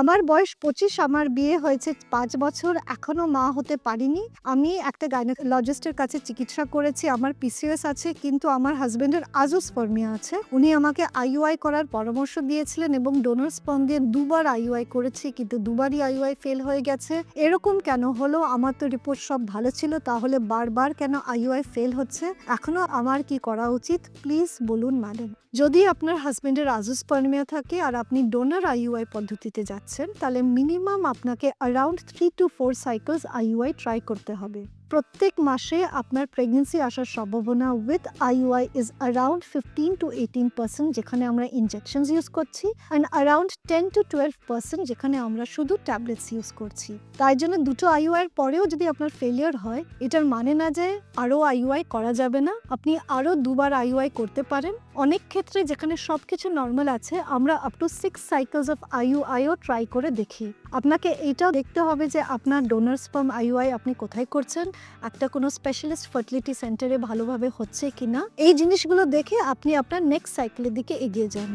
আমার বয়স পঁচিশ, আমার বিয়ে হয়েছে পাঁচ বছর, এখনও মা হতে পারিনি। আমি একটা গাইনোলজিস্টের কাছে চিকিৎসা করেছি, আমার পিসিএস আছে, কিন্তু আমার হাজবেন্ডের আজও স্পর্মিয়া আছে। উনি আমাকে আইইউআই করার পরামর্শ দিয়েছিলেন এবং ডোনার স্পন দিয়ে দুবার আইইউআই করেছি, কিন্তু দুবারই আইইউআই ফেল হয়ে গেছে। এরকম কেন হলো? আমার তো রিপোর্ট সব ভালো ছিল, তাহলে বারবার কেন আইইউআই ফেল হচ্ছে? এখনও আমার কি করা উচিত? প্লিজ বলুন ম্যাডাম। যদি আপনার হাজবেন্ডের আজোস্পার্মিয়া থাকে আর আপনি ডোনার আইইউআই পদ্ধতিতে যাচ্ছেন তাহলে মিনিমাম আপনাকে around three to four cycles IUI try করতে হবে। প্রত্যেক মাসে আপনার প্রেগনেন্সি আসার সম্ভাবনা with IUI is around fifteen to eighteen percent যেখানে আমরা ইনজেকশনস ইউজ করছি and around ten to twelve percent যেখানে আমরা শুধু ট্যাবলেটস ইউজ করছি। তাই জন্য দুটো আইইউআইয়ের পরেও যদি আপনার ফেলিয়ার হয়, এটার মানে না যে আরও আইইউআই করা যাবে না। আপনি আরও দুবার আইইউআই করতে পারেন। অনেক ক্ষেত্রে যেখানে সব কিছু নর্মাল আছে, আমরা up to six cycles of আইইউআইও try করে দেখি। আপনাকে এইটাও দেখতে হবে যে আপনার ডোনার স্পাম আইইউআই আপনি কোথায় করছেন একটা কোনো স্পেশালিস্ট ফার্টিলিটি সেন্টারে ভালোভাবে হচ্ছে কিনা, এই জিনিসগুলো দেখে আপনি আপনার নেক্সট সাইকেলের দিকে এগিয়ে যান।